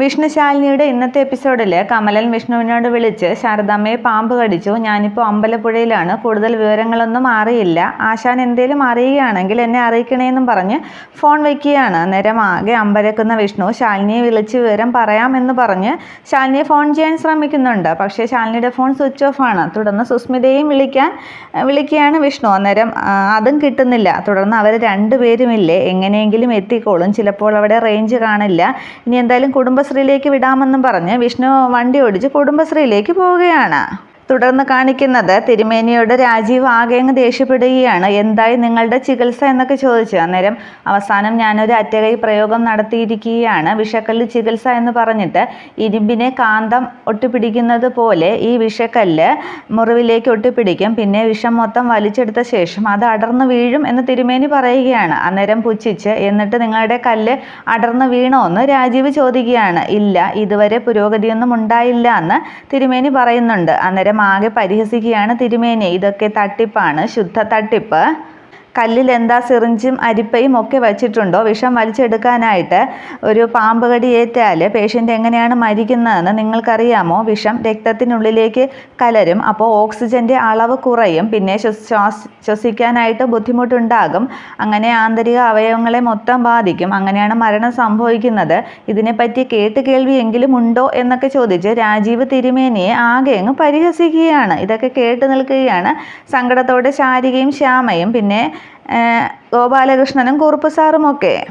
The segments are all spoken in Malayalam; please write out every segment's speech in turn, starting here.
വിഷ്ണുശാലിനിയുടെ ഇന്നത്തെ എപ്പിസോഡിൽ കമലൻ വിഷ്ണുവിനോട് വിളിച്ച് ശാരദാമ്മയെ പാമ്പ് കടിച്ചു. ഞാനിപ്പോൾ അമ്പലപ്പുഴയിലാണ്. കൂടുതൽ വിവരങ്ങളൊന്നും അറിയില്ല. ആശാൻ എന്തേലും അറിയുകയാണെങ്കിൽ എന്നെ അറിയിക്കണേന്നും പറഞ്ഞ് ഫോൺ വയ്ക്കുകയാണ് അന്നേരം ആകെ അമ്പരക്കുന്ന വിഷ്ണു ശാലിനിയെ വിളിച്ച് വിവരം പറയാമെന്ന് പറഞ്ഞ് ശാലിനിയെ ഫോൺ ചെയ്യാൻ ശ്രമിക്കുന്നുണ്ട്. പക്ഷേ ശാലിനിയുടെ ഫോൺ സ്വിച്ച് ഓഫ് ആണ്. തുടർന്ന് സുസ്മിതയെയും വിളിക്കാൻ വിളിക്കുകയാണ് വിഷ്ണു. അന്നേരം അതും കിട്ടുന്നില്ല. തുടർന്ന് അവർ രണ്ടുപേരുമില്ലേ? എങ്ങനെയെങ്കിലും എത്തിക്കോളും. ചിലപ്പോൾ അവിടെ റേഞ്ച് കാണില്ല. ഇനി എന്തായാലും കുടുംബശ്രീയിലേക്ക് വിടാമെന്നും പറഞ്ഞ് വിഷ്ണു വണ്ടി ഓടിച്ച് കുടുംബശ്രീയിലേക്ക് പോവുകയാണ്. തുടർന്ന് കാണിക്കുന്നത് തിരുമേനിയോട് രാജീവ് ആകെ അങ്ങ് ദേഷ്യപ്പെടുകയാണ്. എന്തായി നിങ്ങളുടെ ചികിത്സ എന്നൊക്കെ ചോദിച്ചു. അന്നേരം അവസാനം ഞാനൊരു അറ്റകൈ പ്രയോഗം നടത്തിയിരിക്കുകയാണ്. വിഷക്കല്ല് ചികിത്സ എന്ന് പറഞ്ഞിട്ട് ഇരുമ്പിനെ കാന്തം ഒട്ടിപ്പിടിക്കുന്നത് പോലെ ഈ വിഷക്കല്ല് മുറിവിലേക്ക് ഒട്ടിപ്പിടിക്കും. പിന്നെ വിഷം മൊത്തം വലിച്ചെടുത്ത ശേഷം അത് അടർന്നു വീഴും എന്ന് തിരുമേനി പറയുകയാണ്. അന്നേരം പുച്ഛിച്ച് എന്നിട്ട് നിങ്ങളുടെ കല്ല് അടർന്നു വീണോ എന്ന് രാജീവ് ചോദിക്കുകയാണ്. ഇല്ല ഇതുവരെ പുരോഗതിയൊന്നും ഉണ്ടായില്ല എന്ന് തിരുമേനി പറയുന്നുണ്ട്. അന്നേരം ആകെ പരിഹസിക്കുകയാണ് തിരുമേനി. ഇതൊക്കെ തട്ടിപ്പാണ്. ശുദ്ധ തട്ടിപ്പ്. കല്ലിൽ എന്താ സിറിഞ്ചും അരിപ്പയും ഒക്കെ വെച്ചിട്ടുണ്ടോ? വിഷം വലിച്ചെടുക്കാനായിട്ട് ഒരു പാമ്പ് കടിയേറ്റാൽ പേഷ്യന്റ് എങ്ങനെയാണ് മരിക്കുന്നതെന്ന് നിങ്ങൾക്കറിയാമോ? വിഷം രക്തത്തിനുള്ളിലേക്ക് കലരും അപ്പോൾ ഓക്സിജന്റെ അളവ് കുറയും പിന്നെ ശ്വസ്- ശ്വാസ് ശ്വസിക്കാനായിട്ട് ബുദ്ധിമുട്ടുണ്ടാകും. അങ്ങനെ ആന്തരിക അവയവങ്ങളെ മൊത്തം ബാധിക്കും. അങ്ങനെയാണ് മരണം സംഭവിക്കുന്നത്. ഇതിനെപ്പറ്റി കേട്ട് കേൾവിയെങ്കിലും ഉണ്ടോ എന്നൊക്കെ ചോദിച്ച് രാജീവ് തിരുമേനിയെ ആകെ അങ്ങ് പരിഹസിക്കുകയാണ്. ഇതൊക്കെ കേട്ട് നിൽക്കുകയാണ്. സങ്കടത്തോടെ ശാരികയും ശ്യാമയും. പിന്നെ ഗോപാലകൃഷ്ണനും കുറുപ്പ് സാറുമൊക്കെ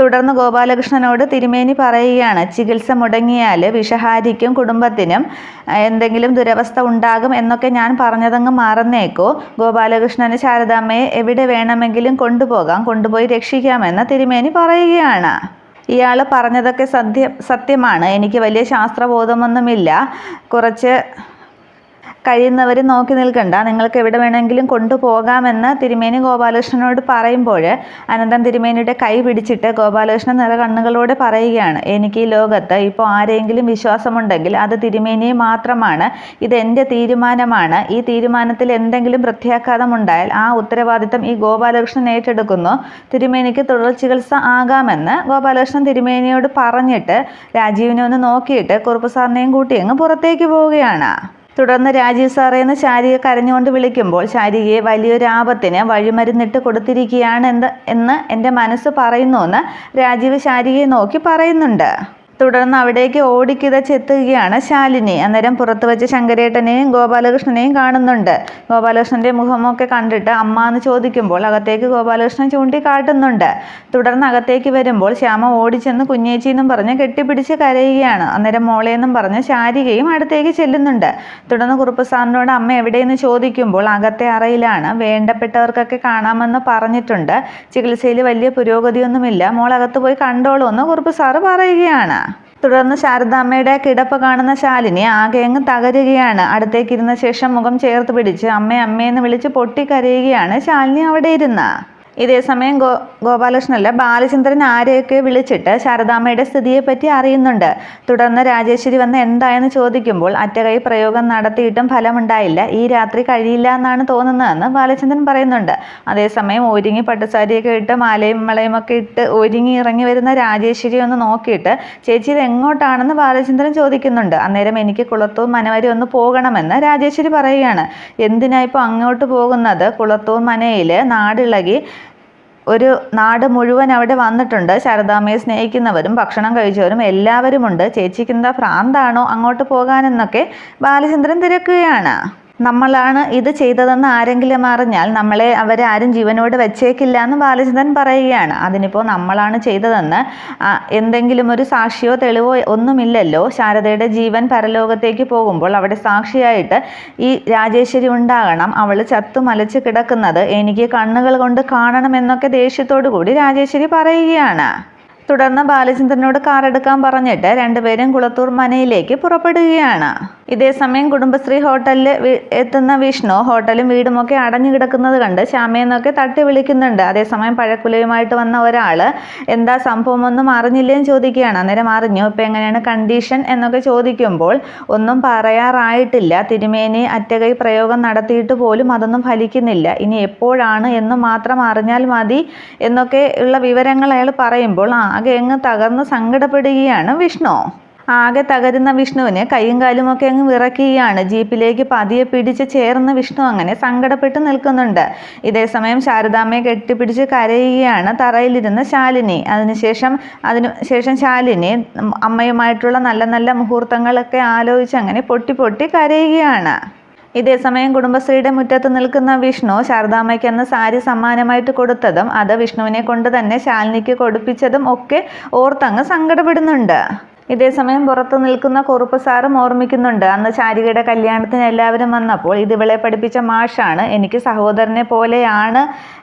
തുടർന്ന് ഗോപാലകൃഷ്ണനോട് തിരുമേനി പറയുകയാണ് ചികിത്സ മുടങ്ങിയാൽ വിഷഹാരിക്കും കുടുംബത്തിനും എന്തെങ്കിലും ദുരവസ്ഥ ഉണ്ടാകും എന്നൊക്കെ ഞാൻ പറഞ്ഞതങ്ങ് മാറുന്നേക്കോ. ഗോപാലകൃഷ്ണന് ശാരദാമ്മയെ എവിടെ വേണമെങ്കിലും കൊണ്ടുപോകാം കൊണ്ടുപോയി രക്ഷിക്കാമെന്ന് തിരുമേനി പറയുകയാണ്. ഇയാൾ പറഞ്ഞതൊക്കെ സത്യം സത്യമാണ്. എനിക്ക് വലിയ ശാസ്ത്രബോധമൊന്നുമില്ല. കുറച്ച് കഴിയുന്നവർ നോക്കി നിൽക്കണ്ട. നിങ്ങൾക്ക് എവിടെ വേണമെങ്കിലും കൊണ്ടുപോകാമെന്ന് തിരുമേനി ഗോപാലകൃഷ്ണനോട് പറയുമ്പോൾ അനന്തൻ തിരുമേനിയുടെ കൈ പിടിച്ചിട്ട് ഗോപാലകൃഷ്ണൻ നിറ പറയുകയാണ് എനിക്ക് ഈ ലോകത്ത് ഇപ്പോൾ ആരെങ്കിലും വിശ്വാസമുണ്ടെങ്കിൽ അത് തിരുമേനിയെ മാത്രമാണ്. ഇത് എന്റെ തീരുമാനമാണ്. ഈ തീരുമാനത്തിൽ എന്തെങ്കിലും പ്രത്യാഘാതം ഉണ്ടായാൽ ആ ഉത്തരവാദിത്തം ഈ ഗോപാലകൃഷ്ണൻ ഏറ്റെടുക്കുന്നു. തിരുമേനിക്ക് തുടർ ചികിത്സ ആകാമെന്ന് ഗോപാലകൃഷ്ണൻ തിരുമേനിയോട് പറഞ്ഞിട്ട് രാജീവിനെ ഒന്ന് നോക്കിയിട്ട് കുറുപ്പ് സാറിനെയും കൂട്ടി അങ്ങ് പുറത്തേക്ക് പോവുകയാണ്. തുടർന്ന് രാജീവ് സാറേ എന്ന് ശാരിക കരഞ്ഞുകൊണ്ട് വിളിക്കുമ്പോൾ ശാരികയെ വലിയൊരു ആപത്തിന് വഴിമരുന്നിട്ട് കൊടുത്തിരിക്കുകയാണ് എന്ത് എന്ന് എന്റെ മനസ്സ് പറയുന്നു എന്ന് രാജീവ് ശാരികയെ നോക്കി പറയുന്നുണ്ട്. തുടർന്ന് അവിടേക്ക് ഓടിക്കിതച്ചെത്തുകയാണ് ശാലിനി. അന്നേരം പുറത്ത് വെച്ച് ശങ്കരേട്ടനെയും ഗോപാലകൃഷ്ണനെയും കാണുന്നുണ്ട്. ഗോപാലകൃഷ്ണന്റെ മുഖമൊക്കെ കണ്ടിട്ട് അമ്മ എന്ന് ചോദിക്കുമ്പോൾ അകത്തേക്ക് ഗോപാലകൃഷ്ണൻ ചൂണ്ടിക്കാട്ടുന്നുണ്ട്. തുടർന്ന് അകത്തേക്ക് വരുമ്പോൾ ശ്യാമ ഓടിച്ചെന്ന് കുഞ്ഞേച്ചി എന്നും പറഞ്ഞ് കെട്ടിപ്പിടിച്ച് കരയുകയാണ്. അന്നേരം മോളെ എന്നും പറഞ്ഞ് ശാരികയും അടുത്തേക്ക് ചെല്ലുന്നുണ്ട്. തുടർന്ന് കുറുപ്പ് സാറിനോട് അമ്മ എവിടെയെന്ന് ചോദിക്കുമ്പോൾ അകത്തെ അറയിലാണ്. വേണ്ടപ്പെട്ടവർക്കൊക്കെ കാണാമെന്ന് പറഞ്ഞിട്ടുണ്ട്. ചികിത്സയിൽ വലിയ പുരോഗതിയൊന്നുമില്ല. മോൾ അകത്ത് പോയി കണ്ടോളൂ എന്ന് കുറുപ്പ് സാറ് പറയുകയാണ്. തുടർന്ന് ശാരദാമ്മയുടെ കിടപ്പ് കാണുന്ന ശാലിനി ആകെ അങ്ങ് തകരുകയാണ്. അടുത്തേക്കിരുന്ന ശേഷം മുഖം ചേർത്ത് പിടിച്ച് അമ്മേ അമ്മയെന്ന് വിളിച്ച് പൊട്ടിക്കരയുകയാണ് ശാലിനി അവിടെ ഇരുന്ന് ഇതേ സമയം ഗോ ഗോപാലകൃഷ്ണനല്ല ബാലചന്ദ്രൻ ആരെയൊക്കെ വിളിച്ചിട്ട് ശാരദാമ്മയുടെ സ്ഥിതിയെപ്പറ്റി അറിയുന്നുണ്ട്? തുടർന്ന് രാജേശ്വരി വന്ന് എന്തായെന്ന് ചോദിക്കുമ്പോൾ അറ്റകൈ പ്രയോഗം നടത്തിയിട്ടും ഫലമുണ്ടായില്ല. ഈ രാത്രി കഴിയില്ല എന്നാണ് തോന്നുന്നതെന്ന് ബാലചന്ദ്രൻ പറയുന്നുണ്ട്. അതേസമയം ഒരുങ്ങി പട്ടുസാരിയൊക്കെ ഇട്ട് മാലയും മളയും ഒക്കെ ഇട്ട് ഒരുങ്ങി ഇറങ്ങി വരുന്ന രാജേശ്വരി ഒന്ന് നോക്കിയിട്ട് ചേച്ചി ഇത് എങ്ങോട്ടാണെന്ന് ബാലചന്ദ്രൻ ചോദിക്കുന്നുണ്ട്. അന്നേരം എനിക്ക് കുളത്തൂർ മനവരി ഒന്ന് പോകണമെന്ന് രാജേശ്വരി പറയുകയാണ്. എന്തിനാ ഇപ്പോൾ അങ്ങോട്ട് പോകുന്നത്? കുളത്തൂർ മനയിൽ നാടിളകി ഒരു നാട് മുഴുവൻ അവിടെ വന്നിട്ടുണ്ട്. ശാരദാമ്മയെ സ്നേഹിക്കുന്നവരും ഭക്ഷണം കഴിച്ചവരും എല്ലാവരുമുണ്ട്. ചേച്ചിക്ക് ഭ്രാന്താണോ അങ്ങോട്ട് പോകാനെന്നൊക്കെ ബാലചന്ദ്രൻ തിരക്കുകയാണ്. നമ്മളാണ് ഇത് ചെയ്തതെന്ന് ആരെങ്കിലും അറിഞ്ഞാൽ നമ്മളെ അവരാരും ജീവനോട് വെച്ചേക്കില്ല എന്ന് ബാലചന്ദ്രൻ പറയുകയാണ്. അതിനിപ്പോൾ നമ്മളാണ് ചെയ്തതെന്ന് എന്തെങ്കിലും ഒരു സാക്ഷിയോ തെളിവോ ഒന്നുമില്ലല്ലോ. ശാരദയുടെ ജീവൻ പരലോകത്തേക്ക് പോകുമ്പോൾ അവിടെ സാക്ഷിയായിട്ട് ഈ രാജേശ്വരി ഉണ്ടാകണം. അവൾ ചത്തു മലച്ച് കിടക്കുന്നത് എനിക്ക് കണ്ണുകൾ കൊണ്ട് കാണണം എന്നൊക്കെ ദേഷ്യത്തോടു കൂടി രാജേശ്വരി പറയുകയാണ്. തുടർന്ന് ബാലചന്ദ്രനോട് കാറെടുക്കാൻ പറഞ്ഞിട്ട് രണ്ടുപേരും കുളത്തൂർ മനയിലേക്ക് പുറപ്പെടുകയാണ്. ഇതേസമയം കുടുംബശ്രീ ഹോട്ടലിൽ എത്തുന്ന വിഷ്ണു ഹോട്ടലും വീടുമൊക്കെ അടഞ്ഞു കിടക്കുന്നത് കണ്ട് ശ്യാമയെന്നൊക്കെ തട്ടി വിളിക്കുന്നുണ്ട്. അതേസമയം പഴക്കുലയുമായിട്ട് വന്ന ഒരാൾ എന്താ സംഭവമൊന്നും അറിഞ്ഞില്ലേന്ന് ചോദിക്കുകയാണ്. അന്നേരം അറിഞ്ഞു ഇപ്പം എങ്ങനെയാണ് കണ്ടീഷൻ? എന്നൊക്കെ ചോദിക്കുമ്പോൾ ഒന്നും പറയാറായിട്ടില്ല. തിരുമേനി അറ്റകൈ പ്രയോഗം നടത്തിയിട്ട് പോലും അതൊന്നും ഫലിക്കുന്നില്ല. ഇനി എപ്പോഴാണ് എന്ന് മാത്രം അറിഞ്ഞാൽ മതി. എന്നൊക്കെ ഉള്ള വിവരങ്ങൾ അയാൾ പറയുമ്പോൾ ആകെ അങ്ങ് തകർന്ന് സങ്കടപ്പെടുകയാണ് വിഷ്ണു. ആകെ തകരുന്ന വിഷ്ണുവിന് കൈയും കാലുമൊക്കെ അങ്ങ് വിറക്കുകയാണ് ജീപ്പിലേക്ക് പതിയെ പിടിച്ച് ചേർന്ന വിഷ്ണു അങ്ങനെ സങ്കടപ്പെട്ട് നിൽക്കുന്നുണ്ട്. ഇതേസമയം ശാരദാമ്മയെ കെട്ടിപ്പിടിച്ച് കരയുകയാണ് തറയിലിരുന്ന ശാലിനി. അതിനുശേഷം അതിനു ശേഷം ശാലിനി അമ്മയുമായിട്ടുള്ള നല്ല നല്ല മുഹൂർത്തങ്ങളൊക്കെ ആലോചിച്ച് അങ്ങനെ പൊട്ടി പൊട്ടി കരയുകയാണ്. ഇതേസമയം കുടുംബശ്രീയുടെ മുറ്റത്ത് നിൽക്കുന്ന വിഷ്ണു ശാരദാമ്മയ്ക്ക് അന്ന് സാരി സമ്മാനമായിട്ട് കൊടുത്തതും അത് വിഷ്ണുവിനെ കൊണ്ട് തന്നെ ശാലിനിക്ക് കൊടുപ്പിച്ചതും ഒക്കെ ഓർത്തങ്ങ് സങ്കടപ്പെടുന്നുണ്ട്. ഇതേസമയം പുറത്തു നിൽക്കുന്ന കുറുപ്പ് സാറും ഓർമ്മിക്കുന്നുണ്ട്. അന്ന് ചാരികയുടെ കല്യാണത്തിന് എല്ലാവരും വന്നപ്പോൾ ഇത് ഇവളെ പഠിപ്പിച്ച മാഷാണ്. എനിക്ക് സഹോദരനെ പോലെയാണ്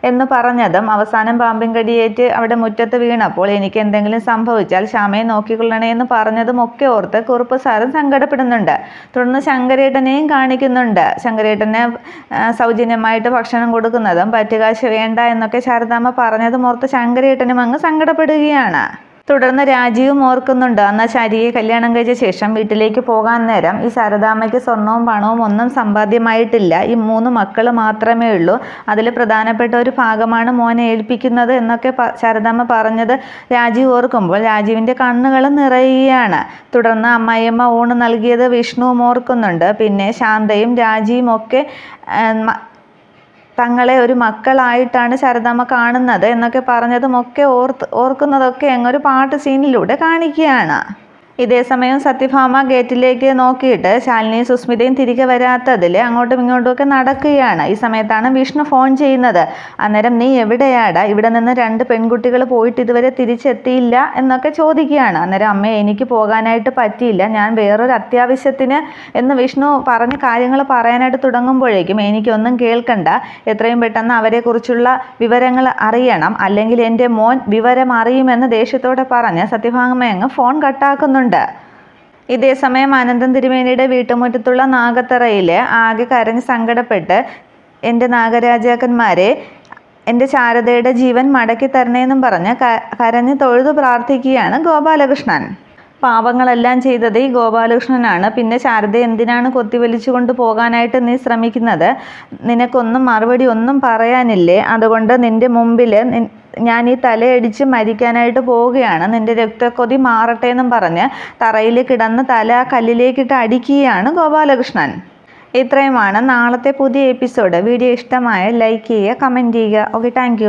എന്ന് പറഞ്ഞതും അവസാനം പാമ്പിൻ കടിയേറ്റ് അവിടെ മുറ്റത്ത് വീണപ്പോൾ എനിക്ക് എന്തെങ്കിലും സംഭവിച്ചാൽ ശ്യാമയെ നോക്കിക്കൊള്ളണേ എന്ന് പറഞ്ഞതും ഒക്കെ ഓർത്ത് കുറുപ്പ് സാറും സങ്കടപ്പെടുന്നുണ്ട്. തുടർന്ന് ശങ്കരേട്ടനെയും കാണിക്കുന്നുണ്ട്. ശങ്കരേട്ടനെ സൗജന്യമായിട്ട് ഭക്ഷണം കൊടുക്കുന്നതും പറ്റുകാശ് വേണ്ട എന്നൊക്കെ ശാരദാമ്മ പറഞ്ഞതും ഓർത്ത് ശങ്കരേട്ടനും അങ്ങ് സങ്കടപ്പെടുകയാണ്. തുടർന്ന് രാജീവും ഓർക്കുന്നുണ്ട്. അന്ന് ശാരിയെ കല്യാണം കഴിച്ച ശേഷം വീട്ടിലേക്ക് പോകാൻ നേരം ഈ ശാരദാമ്മയ്ക്ക് സ്വർണവും പണവും ഒന്നും സമ്പാദ്യമായിട്ടില്ല. ഈ മൂന്ന് മക്കൾ മാത്രമേ ഉള്ളൂ. അതിൽ പ്രധാനപ്പെട്ട ഒരു ഭാഗമാണ് മോനെ ഏൽപ്പിക്കുന്നത് എന്നൊക്കെ ശാരദാമ്മ പറഞ്ഞത് രാജീവ് ഓർക്കുമ്പോൾ രാജീവിന്റെ കണ്ണുകൾ നിറയുകയാണ്. തുടർന്ന് അമ്മായിയമ്മ ഊണ് നൽകിയത് വിഷ്ണുവും ഓർക്കുന്നുണ്ട്. പിന്നെ ശാന്തയും രാജിയും ഒക്കെ തങ്ങളെ ഒരു മക്കളായിട്ടാണ് ശാരദാമ്മ കാണുന്നത് എന്നൊക്കെ പറഞ്ഞതുമൊക്കെ ഓർത്ത് ഓർക്കുന്നതൊക്കെ അങ്ങൊരു പാട്ട് സീനിലൂടെ കാണിക്കുകയാണ്. ഇതേസമയം സത്യഭാമ ഗേറ്റിലേക്ക് നോക്കിയിട്ട് ശാലിനിയും സുസ്മിതയും തിരികെ വരാത്തതിൽ അങ്ങോട്ടും ഇങ്ങോട്ടും ഒക്കെ നടക്കുകയാണ്. ഈ സമയത്താണ് വിഷ്ണു ഫോൺ ചെയ്യുന്നത്. അന്നേരം നീ എവിടെയാടാ? ഇവിടെ നിന്ന് രണ്ട് പെൺകുട്ടികൾ പോയിട്ട് ഇതുവരെ തിരിച്ചെത്തിയില്ല? എന്നൊക്കെ ചോദിക്കുകയാണ്. അന്നേരം അമ്മ എനിക്ക് പോകാനായിട്ട് പറ്റിയില്ല. ഞാൻ വേറൊരു അത്യാവശ്യത്തിന് എന്ന് വിഷ്ണു പറഞ്ഞ് കാര്യങ്ങൾ പറയാനായിട്ട് തുടങ്ങുമ്പോഴേക്കും എനിക്കൊന്നും കേൾക്കണ്ട. എത്രയും പെട്ടെന്ന് അവരെക്കുറിച്ചുള്ള വിവരങ്ങൾ അറിയണം. അല്ലെങ്കിൽ എന്റെ മോൻ വിവരം അറിയുമെന്ന് ദേഷ്യത്തോടെ പറഞ്ഞ് സത്യഭാമയങ്ങ് ഫോൺ കട്ടാക്കുന്നുണ്ട്. പറയുന്നുണ്ട് ഇതേസമയം അനന്തൻ തിരുമേനിയുടെ വീട്ടുമുറ്റത്തുള്ള നാഗത്തറയിൽ ആകെ കരഞ്ഞ് സങ്കടപ്പെട്ട് എന്റെ നാഗരാജാക്കന്മാരെ എന്റെ ശാരദയുടെ ജീവൻ മടക്കി തരണേന്നും പറഞ്ഞ് കരഞ്ഞ് തൊഴുതു പ്രാർത്ഥിക്കുകയാണ് ഗോപാലകൃഷ്ണൻ. പാപങ്ങളെല്ലാം ചെയ്തത് ഈ ഗോപാലകൃഷ്ണനാണ്. പിന്നെ ശാരദ എന്തിനാണ് കൊത്തിവലിച്ചു കൊണ്ട് പോകാനായിട്ട് നീ ശ്രമിക്കുന്നത്? നിനക്കൊന്നും മറുപടി ഒന്നും പറയാനില്ലേ? അതുകൊണ്ട് നിന്റെ മുമ്പിൽ ഞാൻ ഈ തലയടിച്ച് മരിക്കാനായിട്ട് പോവുകയാണ്. നിന്റെ രക്തക്കൊതി മാറട്ടെ എന്നും പറഞ്ഞ് തറയിൽ കിടന്ന് തല കല്ലിലേക്കിട്ട് അടിക്കുകയാണ് ഗോപാലകൃഷ്ണൻ. ഇത്രയുമാണ് നാളത്തെ പുതിയ എപ്പിസോഡ്. വീഡിയോ ഇഷ്ടമായ ലൈക്ക് ചെയ്യുക കമന്റ് ചെയ്യുക. Okay thank